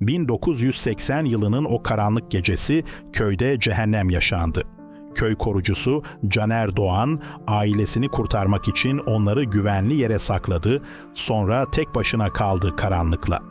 1980 yılının o karanlık gecesi köyde cehennem yaşandı. Köy korucusu Caner Doğan ailesini kurtarmak için onları güvenli yere sakladı, sonra tek başına kaldı karanlıkla.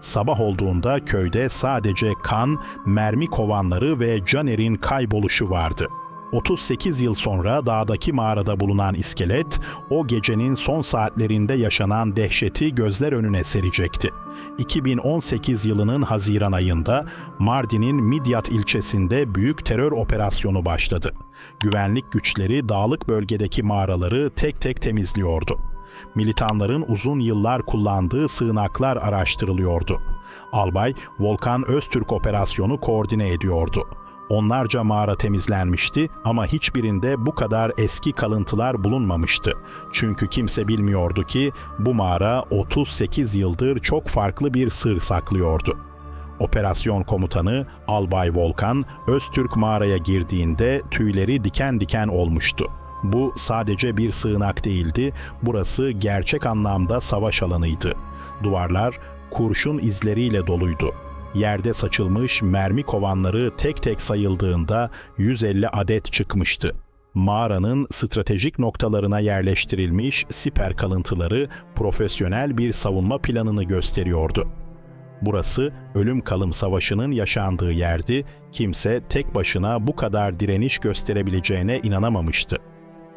Sabah olduğunda köyde sadece kan, mermi kovanları ve Caner'in kayboluşu vardı. 38 yıl sonra dağdaki mağarada bulunan iskelet o gecenin son saatlerinde yaşanan dehşeti gözler önüne serecekti. 2018 yılının Haziran ayında Mardin'in Midyat ilçesinde büyük terör operasyonu başladı. Güvenlik güçleri dağlık bölgedeki mağaraları tek tek temizliyordu. Militanların uzun yıllar kullandığı sığınaklar araştırılıyordu. Albay Volkan Öztürk operasyonu koordine ediyordu. Onlarca mağara temizlenmişti ama hiçbirinde bu kadar eski kalıntılar bulunmamıştı. Çünkü kimse bilmiyordu ki bu mağara 38 yıldır çok farklı bir sır saklıyordu. Operasyon komutanı Albay Volkan Öztürk mağaraya girdiğinde tüyleri diken diken olmuştu. Bu sadece bir sığınak değildi, burası gerçek anlamda savaş alanıydı. Duvarlar kurşun izleriyle doluydu. Yerde saçılmış mermi kovanları tek tek sayıldığında 150 adet çıkmıştı. Mağaranın stratejik noktalarına yerleştirilmiş siper kalıntıları profesyonel bir savunma planını gösteriyordu. Burası ölüm kalım savaşının yaşandığı yerdi. Kimse tek başına bu kadar direniş gösterebileceğine inanamamıştı.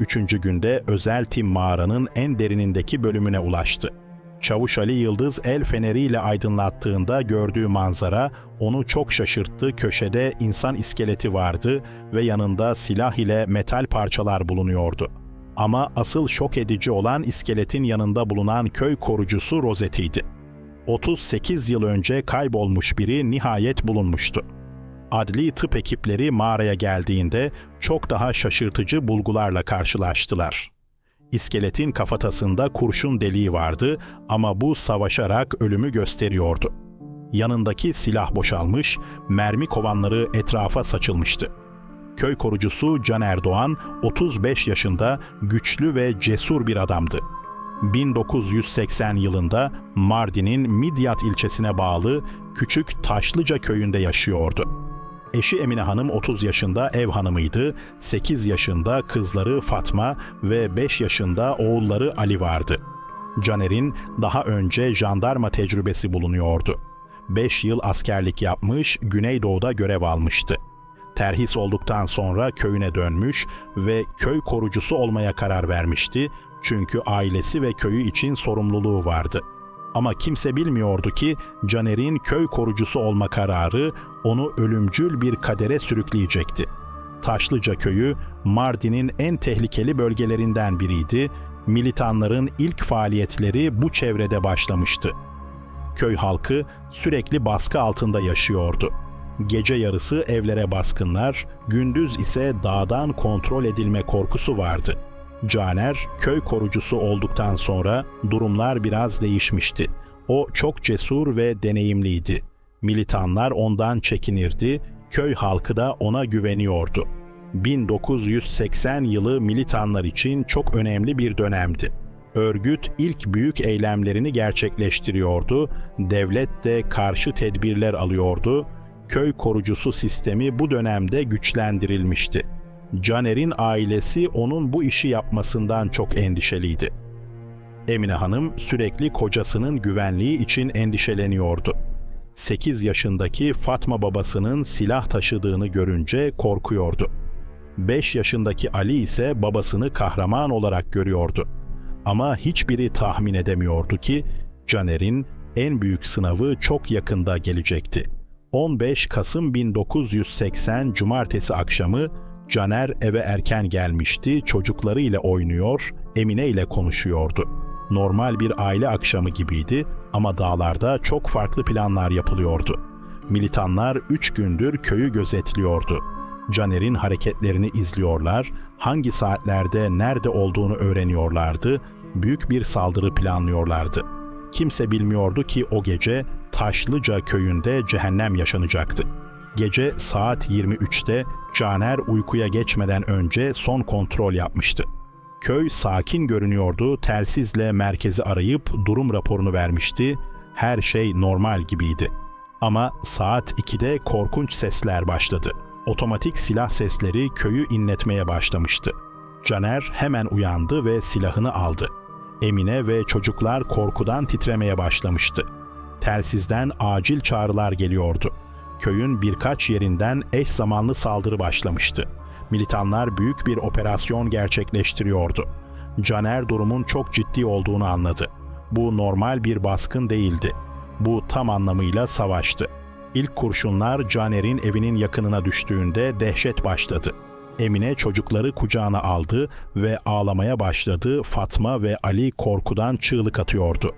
Üçüncü günde özel tim mağaranın en derinindeki bölümüne ulaştı. Çavuş Ali Yıldız el feneriyle aydınlattığında gördüğü manzara onu çok şaşırttı. Köşede insan iskeleti vardı ve yanında silah ile metal parçalar bulunuyordu. Ama asıl şok edici olan iskeletin yanında bulunan köy korucusu rozetiydi. 38 yıl önce kaybolmuş biri nihayet bulunmuştu. Adli tıp ekipleri mağaraya geldiğinde çok daha şaşırtıcı bulgularla karşılaştılar. İskeletin kafatasında kurşun deliği vardı ama bu savaşarak ölümü gösteriyordu. Yanındaki silah boşalmış, mermi kovanları etrafa saçılmıştı. Köy korucusu Can Erdoğan 35 yaşında güçlü ve cesur bir adamdı. 1980 yılında Mardin'in Midyat ilçesine bağlı küçük Taşlıca köyünde yaşıyordu. Eşi Emine Hanım 30 yaşında ev hanımıydı, 8 yaşında kızları Fatma ve 5 yaşında oğulları Ali vardı. Caner'in daha önce jandarma tecrübesi bulunuyordu. 5 yıl askerlik yapmış, Güneydoğu'da görev almıştı. Terhis olduktan sonra köyüne dönmüş ve köy korucusu olmaya karar vermişti çünkü ailesi ve köyü için sorumluluğu vardı. Ama kimse bilmiyordu ki Caner'in köy korucusu olma kararı onu ölümcül bir kadere sürükleyecekti. Taşlıca köyü Mardin'in en tehlikeli bölgelerinden biriydi. Militanların ilk faaliyetleri bu çevrede başlamıştı. Köy halkı sürekli baskı altında yaşıyordu. Gece yarısı evlere baskınlar, gündüz ise dağdan kontrol edilme korkusu vardı. Caner köy korucusu olduktan sonra durumlar biraz değişmişti. O çok cesur ve deneyimliydi. Militanlar ondan çekinirdi, köy halkı da ona güveniyordu. 1980 yılı militanlar için çok önemli bir dönemdi. Örgüt ilk büyük eylemlerini gerçekleştiriyordu, devlet de karşı tedbirler alıyordu, köy korucusu sistemi bu dönemde güçlendirilmişti. Caner'in ailesi onun bu işi yapmasından çok endişeliydi. Emine Hanım sürekli kocasının güvenliği için endişeleniyordu. 8 yaşındaki Fatma babasının silah taşıdığını görünce korkuyordu. 5 yaşındaki Ali ise babasını kahraman olarak görüyordu. Ama hiçbiri tahmin edemiyordu ki Caner'in en büyük sınavı çok yakında gelecekti. 15 Kasım 1980 Cumartesi akşamı Caner eve erken gelmişti, çocuklarıyla oynuyor, Emine ile konuşuyordu. Normal bir aile akşamı gibiydi ama dağlarda çok farklı planlar yapılıyordu. Militanlar üç gündür köyü gözetliyordu. Caner'in hareketlerini izliyorlar, hangi saatlerde nerede olduğunu öğreniyorlardı, büyük bir saldırı planlıyorlardı. Kimse bilmiyordu ki o gece Taşlıca köyünde cehennem yaşanacaktı. Gece saat 23'te Caner uykuya geçmeden önce son kontrol yapmıştı. Köy sakin görünüyordu, telsizle merkezi arayıp durum raporunu vermişti. Her şey normal gibiydi. Ama saat 2'de korkunç sesler başladı. Otomatik silah sesleri köyü inletmeye başlamıştı. Caner hemen uyandı ve silahını aldı. Emine ve çocuklar korkudan titremeye başlamıştı. Telsizden acil çağrılar geliyordu. Köyün birkaç yerinden eş zamanlı saldırı başlamıştı. Militanlar büyük bir operasyon gerçekleştiriyordu. Caner durumun çok ciddi olduğunu anladı. Bu normal bir baskın değildi. Bu tam anlamıyla savaştı. İlk kurşunlar Caner'in evinin yakınına düştüğünde dehşet başladı. Emine çocukları kucağına aldı ve ağlamaya başladı. Fatma ve Ali korkudan çığlık atıyordu.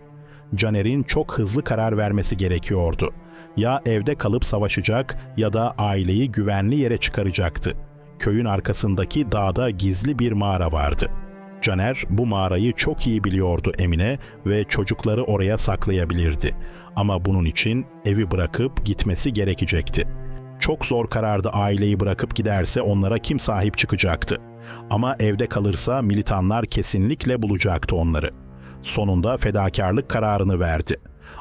Caner'in çok hızlı karar vermesi gerekiyordu. Ya evde kalıp savaşacak ya da aileyi güvenli yere çıkaracaktı. Köyün arkasındaki dağda gizli bir mağara vardı. Caner bu mağarayı çok iyi biliyordu Emine ve çocukları oraya saklayabilirdi. Ama bunun için evi bırakıp gitmesi gerekecekti. Çok zor karardı aileyi bırakıp giderse onlara kim sahip çıkacaktı. Ama evde kalırsa militanlar kesinlikle bulacaktı onları. Sonunda fedakarlık kararını verdi.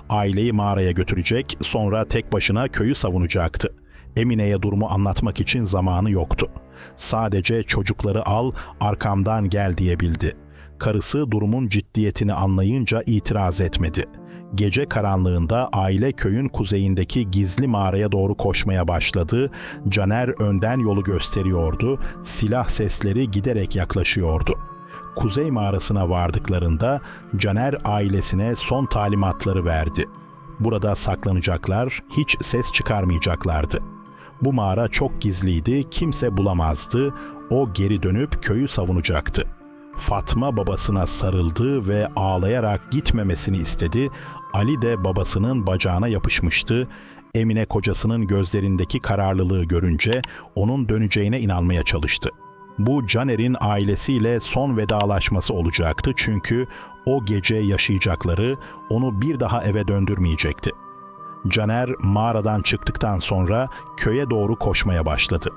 Aileyi mağaraya götürecek, sonra tek başına köyü savunacaktı. Emine'ye durumu anlatmak için zamanı yoktu. Sadece çocukları al, arkamdan gel diyebildi. Karısı durumun ciddiyetini anlayınca itiraz etmedi. Gece karanlığında aile köyün kuzeyindeki gizli mağaraya doğru koşmaya başladı. Caner önden yolu gösteriyordu. Silah sesleri giderek yaklaşıyordu. Kuzey mağarasına vardıklarında Caner ailesine son talimatları verdi. Burada saklanacaklar, hiç ses çıkarmayacaklardı. Bu mağara çok gizliydi, kimse bulamazdı. O geri dönüp köyü savunacaktı. Fatma babasına sarıldı ve ağlayarak gitmemesini istedi. Ali de babasının bacağına yapışmıştı. Emine kocasının gözlerindeki kararlılığı görünce onun döneceğine inanmaya çalıştı. Bu Caner'in ailesiyle son vedalaşması olacaktı çünkü o gece yaşayacakları onu bir daha eve döndürmeyecekti. Caner mağaradan çıktıktan sonra köye doğru koşmaya başladı.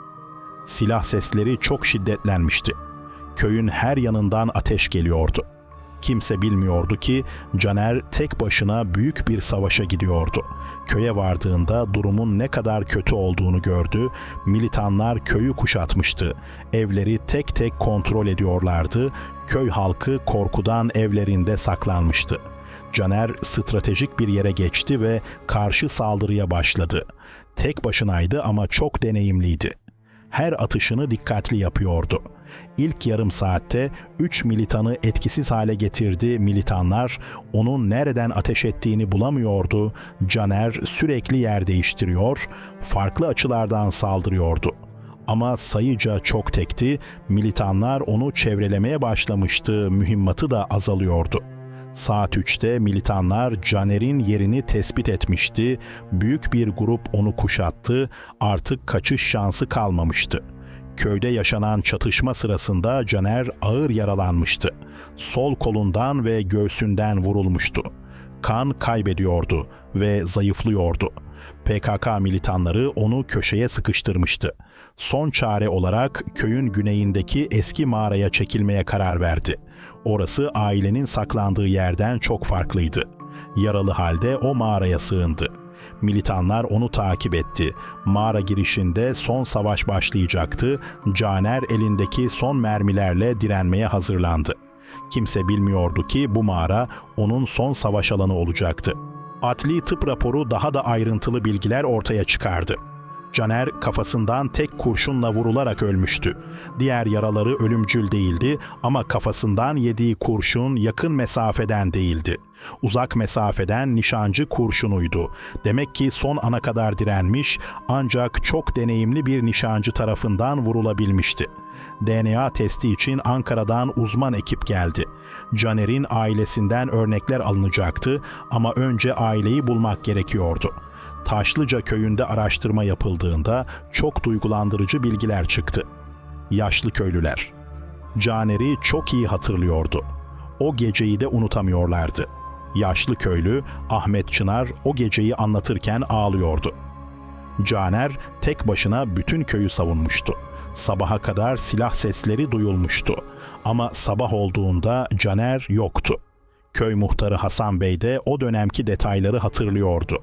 Silah sesleri çok şiddetlenmişti. Köyün her yanından ateş geliyordu. Kimse bilmiyordu ki Caner tek başına büyük bir savaşa gidiyordu. Köye vardığında durumun ne kadar kötü olduğunu gördü. Militanlar köyü kuşatmıştı. Evleri tek tek kontrol ediyorlardı. Köy halkı korkudan evlerinde saklanmıştı. Caner stratejik bir yere geçti ve karşı saldırıya başladı. Tek başınaydı ama çok deneyimliydi. Her atışını dikkatli yapıyordu. İlk yarım saatte 3 militanı etkisiz hale getirdi. Militanlar onun nereden ateş ettiğini bulamıyordu. Caner sürekli yer değiştiriyor, farklı açılardan saldırıyordu. Ama sayıca çok tekti. Militanlar onu çevrelemeye başlamıştı. Mühimmatı da azalıyordu. Saat 3'te militanlar Caner'in yerini tespit etmişti. Büyük bir grup onu kuşattı. Artık kaçış şansı kalmamıştı. Köyde yaşanan çatışma sırasında Caner ağır yaralanmıştı. Sol kolundan ve göğsünden vurulmuştu. Kan kaybediyordu ve zayıflıyordu. PKK militanları onu köşeye sıkıştırmıştı. Son çare olarak köyün güneyindeki eski mağaraya çekilmeye karar verdi. Orası ailenin saklandığı yerden çok farklıydı. Yaralı halde o mağaraya sığındı. Militanlar onu takip etti. Mağara girişinde son savaş başlayacaktı. Caner elindeki son mermilerle direnmeye hazırlandı. Kimse bilmiyordu ki bu mağara onun son savaş alanı olacaktı. Adli tıp raporu daha da ayrıntılı bilgiler ortaya çıkardı. Caner kafasından tek kurşunla vurularak ölmüştü. Diğer yaraları ölümcül değildi ama kafasından yediği kurşun yakın mesafeden değildi. Uzak mesafeden nişancı kurşunuydu. Demek ki son ana kadar direnmiş ancak çok deneyimli bir nişancı tarafından vurulabilmişti. DNA testi için Ankara'dan uzman ekip geldi. Caner'in ailesinden örnekler alınacaktı ama önce aileyi bulmak gerekiyordu. Taşlıca köyünde araştırma yapıldığında çok duygulandırıcı bilgiler çıktı. Yaşlı köylüler. Caner'i çok iyi hatırlıyordu. O geceyi de unutamıyorlardı. Yaşlı köylü Ahmet Çınar o geceyi anlatırken ağlıyordu. Caner tek başına bütün köyü savunmuştu. Sabaha kadar silah sesleri duyulmuştu. Ama sabah olduğunda Caner yoktu. Köy muhtarı Hasan Bey de o dönemki detayları hatırlıyordu.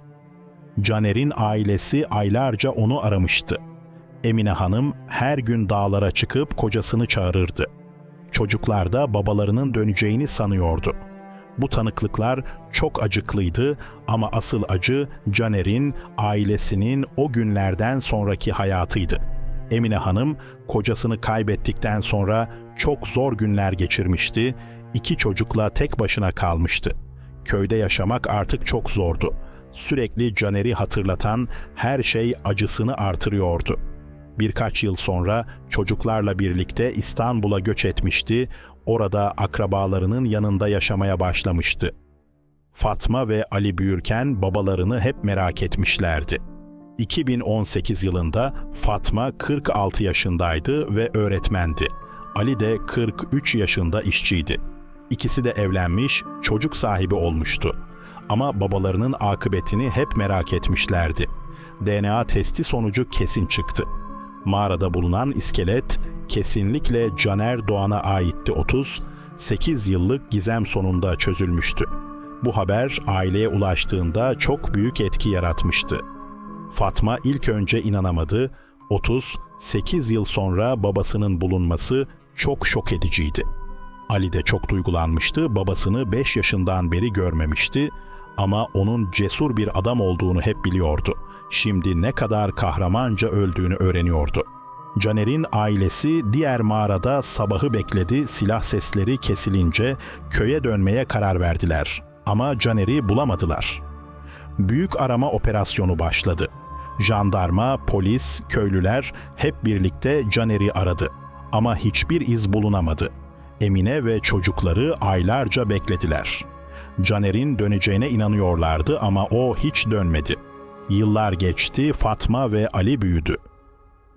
Caner'in ailesi aylarca onu aramıştı. Emine Hanım her gün dağlara çıkıp kocasını çağırırdı. Çocuklar da babalarının döneceğini sanıyordu. Bu tanıklıklar çok acıklıydı ama asıl acı Caner'in, ailesinin o günlerden sonraki hayatıydı. Emine Hanım kocasını kaybettikten sonra çok zor günler geçirmişti. İki çocukla tek başına kalmıştı. Köyde yaşamak artık çok zordu. Sürekli Caner'i hatırlatan her şey acısını artırıyordu. Birkaç yıl sonra çocuklarla birlikte İstanbul'a göç etmişti. Orada akrabalarının yanında yaşamaya başlamıştı. Fatma ve Ali büyürken babalarını hep merak etmişlerdi. 2018 yılında Fatma 46 yaşındaydı ve öğretmendi. Ali de 43 yaşında işçiydi. İkisi de evlenmiş, çocuk sahibi olmuştu. Ama babalarının akıbetini hep merak etmişlerdi. DNA testi sonucu kesin çıktı. Mağarada bulunan iskelet kesinlikle Caner Doğan'a aitti 30, 8 yıllık gizem sonunda çözülmüştü. Bu haber aileye ulaştığında çok büyük etki yaratmıştı. Fatma ilk önce inanamadı. 38 yıl sonra babasının bulunması çok şok ediciydi. Ali de çok duygulanmıştı. Babasını 5 yaşından beri görmemişti ama onun cesur bir adam olduğunu hep biliyordu. Şimdi ne kadar kahramanca öldüğünü öğreniyordu. Caner'in ailesi diğer mağarada sabahı bekledi. Silah sesleri kesilince köye dönmeye karar verdiler. Ama Caner'i bulamadılar. Büyük arama operasyonu başladı. Jandarma, polis, köylüler hep birlikte Caner'i aradı. Ama hiçbir iz bulunamadı. Emine ve çocukları aylarca beklediler. Caner'in döneceğine inanıyorlardı ama o hiç dönmedi. Yıllar geçti, Fatma ve Ali büyüdü.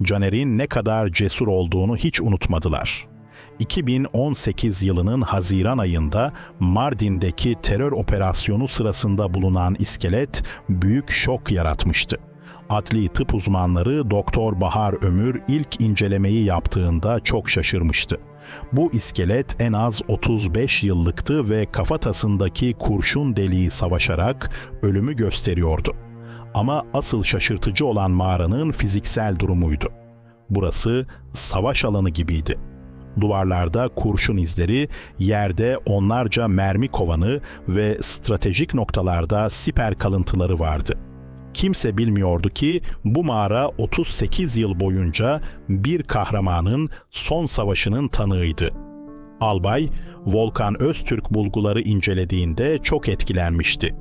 Caner'in ne kadar cesur olduğunu hiç unutmadılar. 2018 yılının Haziran ayında Mardin'deki terör operasyonu sırasında bulunan iskelet büyük şok yaratmıştı. Adli tıp uzmanları Doktor Bahar Ömür ilk incelemeyi yaptığında çok şaşırmıştı. Bu iskelet en az 35 yıllıktı ve kafatasındaki kurşun deliği savaşarak ölümü gösteriyordu. Ama asıl şaşırtıcı olan mağaranın fiziksel durumuydu. Burası savaş alanı gibiydi. Duvarlarda kurşun izleri, yerde onlarca mermi kovanı ve stratejik noktalarda siper kalıntıları vardı. Kimse bilmiyordu ki bu mağara 38 yıl boyunca bir kahramanın son savaşının tanığıydı. Albay, Volkan Öztürk bulguları incelediğinde çok etkilenmişti.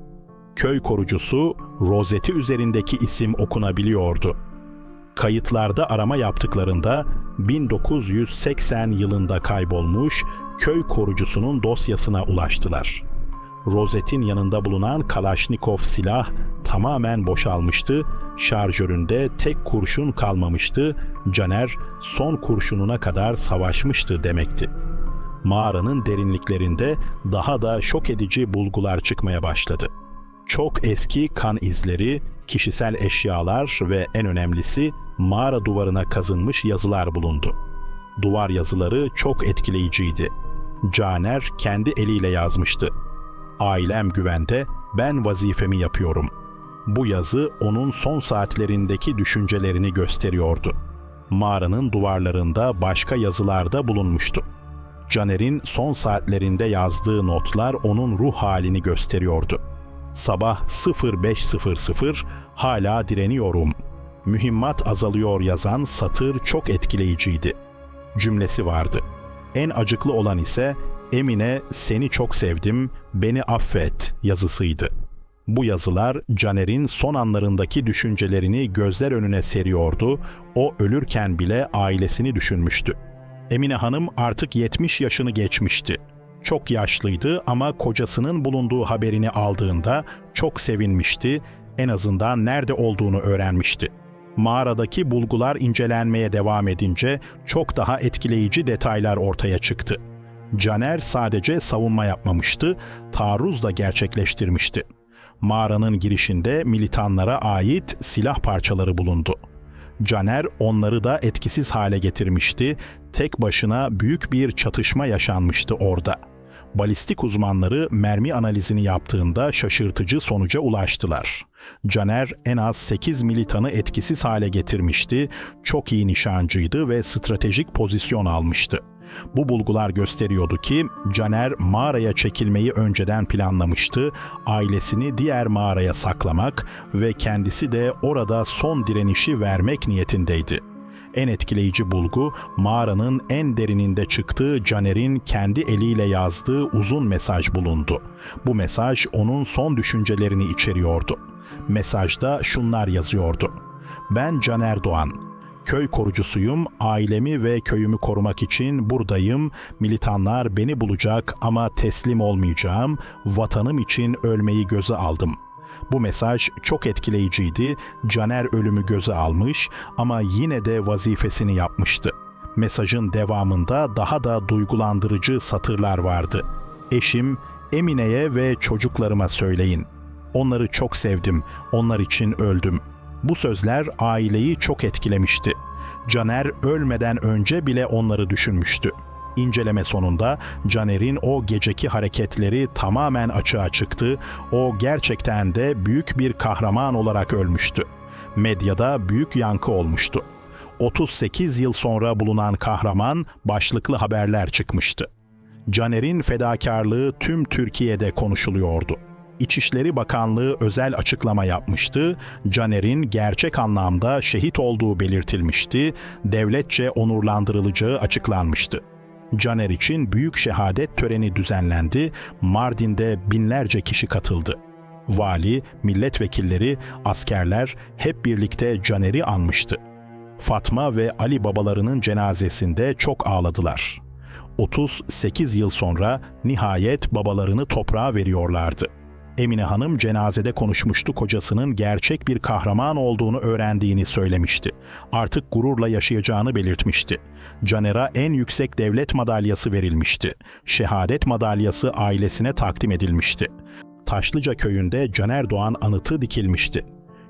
Köy korucusu rozeti üzerindeki isim okunabiliyordu. Kayıtlarda arama yaptıklarında 1980 yılında kaybolmuş köy korucusunun dosyasına ulaştılar. Rozetin yanında bulunan Kalaşnikov silah tamamen boşalmıştı, şarjöründe tek kurşun kalmamıştı, Caner son kurşununa kadar savaşmıştı demekti. Mağaranın derinliklerinde daha da şok edici bulgular çıkmaya başladı. Çok eski kan izleri, kişisel eşyalar ve en önemlisi mağara duvarına kazınmış yazılar bulundu. Duvar yazıları çok etkileyiciydi. Caner kendi eliyle yazmıştı. Ailem güvende, ben vazifemi yapıyorum. Bu yazı onun son saatlerindeki düşüncelerini gösteriyordu. Mağaranın duvarlarında başka yazılar da bulunmuştu. Caner'in son saatlerinde yazdığı notlar onun ruh halini gösteriyordu. Sabah 05.00 hala direniyorum. Mühimmat azalıyor yazan satır çok etkileyiciydi. Cümlesi vardı. En acıklı olan ise Emine seni çok sevdim, beni affet yazısıydı. Bu yazılar Caner'in son anlarındaki düşüncelerini gözler önüne seriyordu. O ölürken bile ailesini düşünmüştü. Emine Hanım artık 70 yaşını geçmişti. Çok yaşlıydı ama kocasının bulunduğu haberini aldığında çok sevinmişti. En azından nerede olduğunu öğrenmişti. Mağaradaki bulgular incelenmeye devam edince çok daha etkileyici detaylar ortaya çıktı. Caner sadece savunma yapmamıştı, taarruz da gerçekleştirmişti. Mağaranın girişinde militanlara ait silah parçaları bulundu. Caner onları da etkisiz hale getirmişti. Tek başına büyük bir çatışma yaşanmıştı orada. Balistik uzmanları mermi analizini yaptığında şaşırtıcı sonuca ulaştılar. Caner en az 8 militanı etkisiz hale getirmişti, çok iyi nişancıydı ve stratejik pozisyon almıştı. Bu bulgular gösteriyordu ki Caner mağaraya çekilmeyi önceden planlamıştı, ailesini diğer mağaraya saklamak ve kendisi de orada son direnişi vermek niyetindeydi. En etkileyici bulgu mağaranın en derininde çıktığı Caner'in kendi eliyle yazdığı uzun mesaj bulundu. Bu mesaj onun son düşüncelerini içeriyordu. Mesajda şunlar yazıyordu. Ben Caner Doğan. Köy korucusuyum. Ailemi ve köyümü korumak için buradayım. Militanlar beni bulacak ama teslim olmayacağım. Vatanım için ölmeyi göze aldım. Bu mesaj çok etkileyiciydi. Caner ölümü göze almış ama yine de vazifesini yapmıştı. Mesajın devamında daha da duygulandırıcı satırlar vardı. Eşim, Emine'ye ve çocuklarıma söyleyin. Onları çok sevdim. Onlar için öldüm. Bu sözler aileyi çok etkilemişti. Caner ölmeden önce bile onları düşünmüştü. İnceleme sonunda Caner'in o geceki hareketleri tamamen açığa çıktı. O gerçekten de büyük bir kahraman olarak ölmüştü. Medyada büyük yankı olmuştu. 38 yıl sonra bulunan kahraman başlıklı haberler çıkmıştı. Caner'in fedakarlığı tüm Türkiye'de konuşuluyordu. İçişleri Bakanlığı özel açıklama yapmıştı. Caner'in gerçek anlamda şehit olduğu belirtilmişti. Devletçe onurlandırılacağı açıklanmıştı. Caner için büyük şehadet töreni düzenlendi. Mardin'de binlerce kişi katıldı. Vali, milletvekilleri, askerler hep birlikte Caner'i anmıştı. Fatma ve Ali babalarının cenazesinde çok ağladılar. 38 yıl sonra nihayet babalarını toprağa veriyorlardı. Emine Hanım cenazede konuşmuştu kocasının gerçek bir kahraman olduğunu öğrendiğini söylemişti. Artık gururla yaşayacağını belirtmişti. Caner'a en yüksek devlet madalyası verilmişti. Şehadet madalyası ailesine takdim edilmişti. Taşlıca köyünde Caner Doğan anıtı dikilmişti.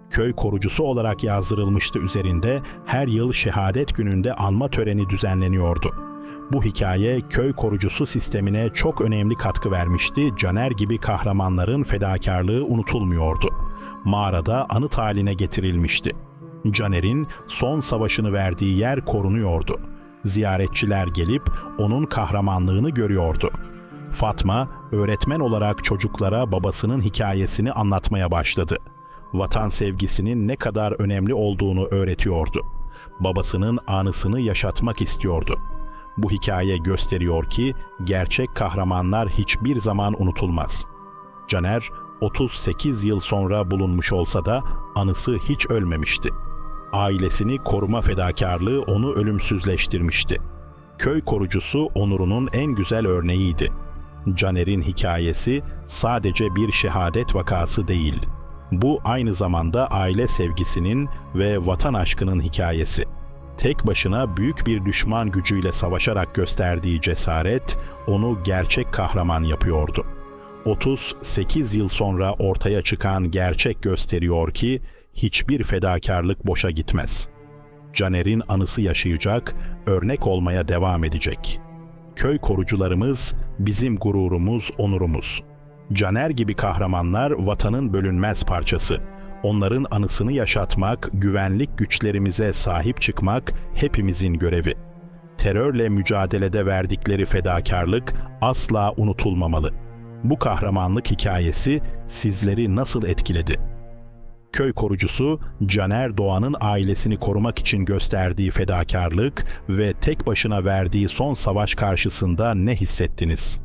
Köy korucusu olarak yazdırılmıştı üzerinde her yıl şehadet gününde anma töreni düzenleniyordu. Bu hikaye köy korucusu sistemine çok önemli katkı vermişti. Caner gibi kahramanların fedakarlığı unutulmuyordu. Mağarada anıt haline getirilmişti. Caner'in son savaşını verdiği yer korunuyordu. Ziyaretçiler gelip onun kahramanlığını görüyordu. Fatma öğretmen olarak çocuklara babasının hikayesini anlatmaya başladı. Vatan sevgisinin ne kadar önemli olduğunu öğretiyordu. Babasının anısını yaşatmak istiyordu. Bu hikaye gösteriyor ki gerçek kahramanlar hiçbir zaman unutulmaz. Caner 38 yıl sonra bulunmuş olsa da anısı hiç ölmemişti. Ailesini koruma fedakarlığı onu ölümsüzleştirmişti. Köy korucusu onurunun en güzel örneğiydi. Caner'in hikayesi sadece bir şehadet vakası değil. Bu aynı zamanda aile sevgisinin ve vatan aşkının hikayesi tek başına büyük bir düşman gücüyle savaşarak gösterdiği cesaret onu gerçek kahraman yapıyordu. 38 yıl sonra ortaya çıkan gerçek gösteriyor ki hiçbir fedakarlık boşa gitmez. Caner'in anısı yaşayacak, örnek olmaya devam edecek. Köy korucularımız bizim gururumuz, onurumuz. Caner gibi kahramanlar vatanın bölünmez parçası onların anısını yaşatmak, güvenlik güçlerimize sahip çıkmak hepimizin görevi. Terörle mücadelede verdikleri fedakarlık asla unutulmamalı. Bu kahramanlık hikayesi sizleri nasıl etkiledi? Köy korucusu Caner Doğan'ın ailesini korumak için gösterdiği fedakarlık ve tek başına verdiği son savaş karşısında ne hissettiniz?''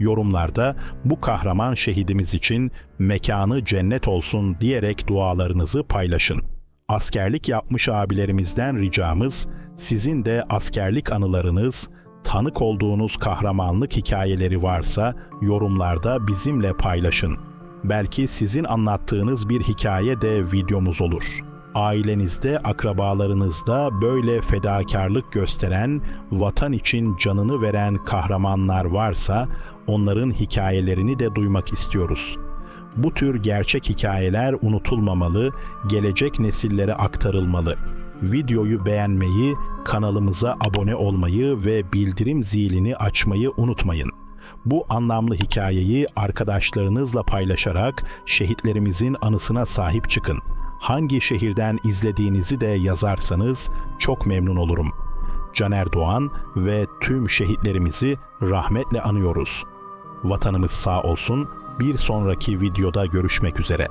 Yorumlarda bu kahraman şehidimiz için mekanı cennet olsun diyerek dualarınızı paylaşın. Askerlik yapmış abilerimizden ricamız sizin de askerlik anılarınız, tanık olduğunuz kahramanlık hikayeleri varsa yorumlarda bizimle paylaşın. Belki sizin anlattığınız bir hikaye de videomuz olur.'' Ailenizde, akrabalarınızda böyle fedakarlık gösteren, vatan için canını veren kahramanlar varsa onların hikayelerini de duymak istiyoruz. Bu tür gerçek hikayeler unutulmamalı, gelecek nesillere aktarılmalı. Videoyu beğenmeyi, kanalımıza abone olmayı ve bildirim zilini açmayı unutmayın. Bu anlamlı hikayeyi arkadaşlarınızla paylaşarak şehitlerimizin anısına sahip çıkın. Hangi şehirden izlediğinizi de yazarsanız çok memnun olurum. Caner Doğan ve tüm şehitlerimizi rahmetle anıyoruz. Vatanımız sağ olsun. Bir sonraki videoda görüşmek üzere.